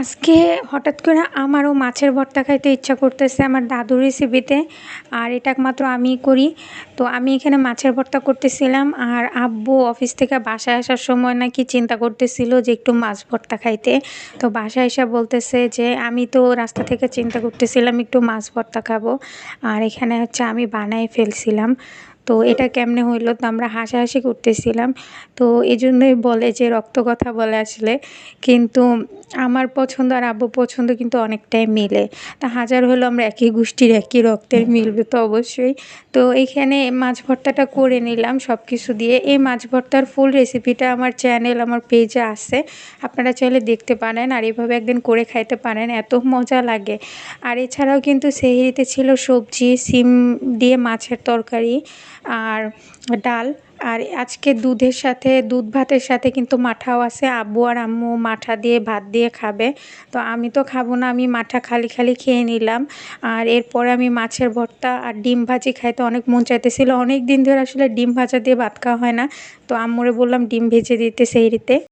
আজকে হঠাৎ করে আমারও মাছের ভর্তা খাইতে ইচ্ছা করতেছে আমার দাদুর রেসিপিতে আর এটা একমাত্র আমিই করি। তো আমি এখানে মাছের ভর্তা করতেছিলাম আর আব্বু অফিস থেকে বাসায় আসার সময় নাকি চিন্তা করতেছিল যে একটু মাছ ভর্তা খাইতে। তো বাসায় এসে বলতেছে যে, আমি তো রাস্তা থেকে চিন্তা করতেছিলাম একটু মাছ ভর্তা খাব। আর এখানে হচ্ছে আমি বানায় ফেলছিলাম। তো এটা কেমনে হইল তো আমরা হাসাহাসি করতেছিলাম। তো এই জন্যই বলে যে, রক্ত কথা বলে আসলে। কিন্তু আমার পছন্দ আর আব্বু পছন্দ কিন্তু অনেকটাই মিলে। তা হাজার হলো আমরা একই গোষ্ঠীর একই রক্তের মিলবে তো অবশ্যই। তো এইখানে মাছ ভর্তাটা করে নিলাম সব কিছু দিয়ে। এই মাছ ভর্তার ফুল রেসিপিটা আমার চ্যানেল আমার পেজে আছে। আপনারা চাইলে দেখতে পারেন আর এভাবে একদিন করে খাইতে পারেন, এত মজা লাগে। আর এছাড়াও কিন্তু সেহরিতে ছিল সবজি, সিম দিয়ে মাছের তরকারি আর ডাল। আর আজকে দুধের সাথে, দুধ ভাতের সাথে কিন্তু মাঠাও আছে। আব্বু আর আম্মু মাঠা দিয়ে, ভাত দিয়ে খাবে। তো আমি তো খাব না, আমি মাঠা খালি খালি খেয়ে নিলাম। আর এরপরে আমি মাছের ভর্তা আর ডিম ভাজি খাইতে অনেক মন চাইতেছিল। অনেক দিন ধরে আসলে ডিম ভাজা দিয়ে ভাত খাওয়া হয় না। তো আম্মুরে বললাম, ডিম ভেজে দিতে সেই সেইরিতে